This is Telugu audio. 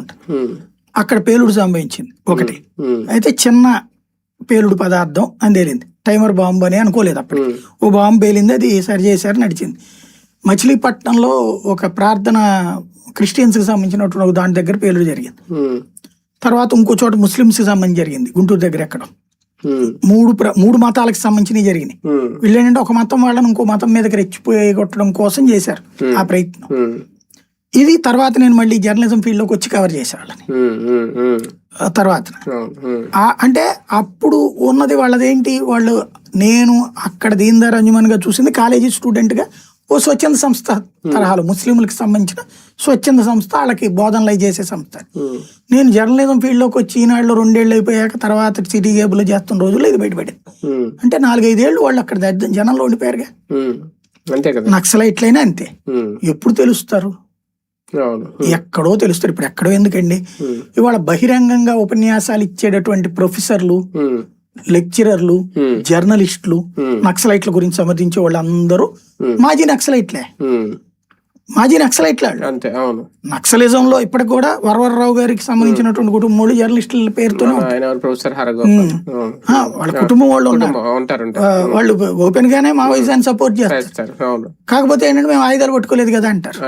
ఉంటుంది. అక్కడ పేలుడు సంభవించింది ఒకటి. అయితే చిన్న పేలుడు పదార్థం అని తేలింది. టైమర్ బాంబు అని అనుకోలేదు అప్పుడు ఓ బాంబు పేలింది అది సరి చేశారు నడిచింది. మచిలీపట్నంలో ఒక ప్రార్థన క్రిస్టియన్స్కి సంబంధించినటువంటి ఒక దాని దగ్గర పేలుడు జరిగింది. తర్వాత ఇంకో చోట ముస్లిమ్స్కి సంబంధించి జరిగింది గుంటూరు దగ్గర ఎక్కడ. మూడు మూడు మతాలకు సంబంధించినవి జరిగినాయి. వీళ్ళు ఏంటంటే ఒక మతం వాళ్ళని ఇంకో మతం మీదకి రెచ్చిపోయి కొట్టడం కోసం చేశారు ఆ ప్రయత్నం. ఇది తర్వాత నేను మళ్ళీ జర్నలిజం ఫీల్డ్లోకి వచ్చి కవర్ ఉమ్, ఆ తర్వాత. అంటే అప్పుడు ఉన్నది వాళ్ళదేంటి? వాళ్ళు నేను అక్కడ దీందార్ అంజుమన్గా చూసింది కాలేజీ స్టూడెంట్గా ఓ స్వచ్ఛంద సంస్థ తరహాలో ముస్లింలకు సంబంధించిన స్వచ్ఛంద సంస్థ వాళ్ళకి బోధనలు చేసే సంస్థ నేను జర్నలిజం ఫీల్డ్లోకి వచ్చి ఈనాడులో రెండేళ్ళు అయిపోయాక తర్వాత సిటీ కేబుల్ చేస్తున్న రోజుల్లో ఇది బయటపడింది. అంటే నాలుగైదేళ్ళు వాళ్ళు అక్కడ జనంలో ఉండిపోయారుగా. ఉమ్, అంతే కదా. నక్సలైట్లైనా అంతే. ఎప్పుడు తెలుస్తారు? ఎక్కడో తెలుస్తారు. ఇప్పుడు ఎక్కడో ఎందుకండి? ఇవాళ బహిరంగంగా ఉపన్యాసాలు ఇచ్చేటటువంటి ప్రొఫెసర్లు లెక్చరర్లు జర్నలిస్టులు నక్సలైట్ల గురించి సమర్థించే వాళ్ళందరూ మాజీ నక్సలైట్లే. మాజీ నక్సలైట్లే. అంతే అవును. నక్సలిజంలో ఇప్పటికి కూడా వరవరరావు గారికి సంబంధించినటువంటి జర్నలిస్టుల పేరుతోనే ప్రొఫెసర్ హరగోపాల్. అవును. ఆ, వాళ్ళ కుటుంబం వాళ్ళు ఉన్నారు. కుటుంబం ఉంటారు. వాళ్ళు ఓపెన్ గానే మావోయిజాన్ని సపోర్ట్ చేస్తారు. కాకపోతే ఏంటంటే మేము ఆయుధాలు పట్టుకోలేదు కదా అంటారు.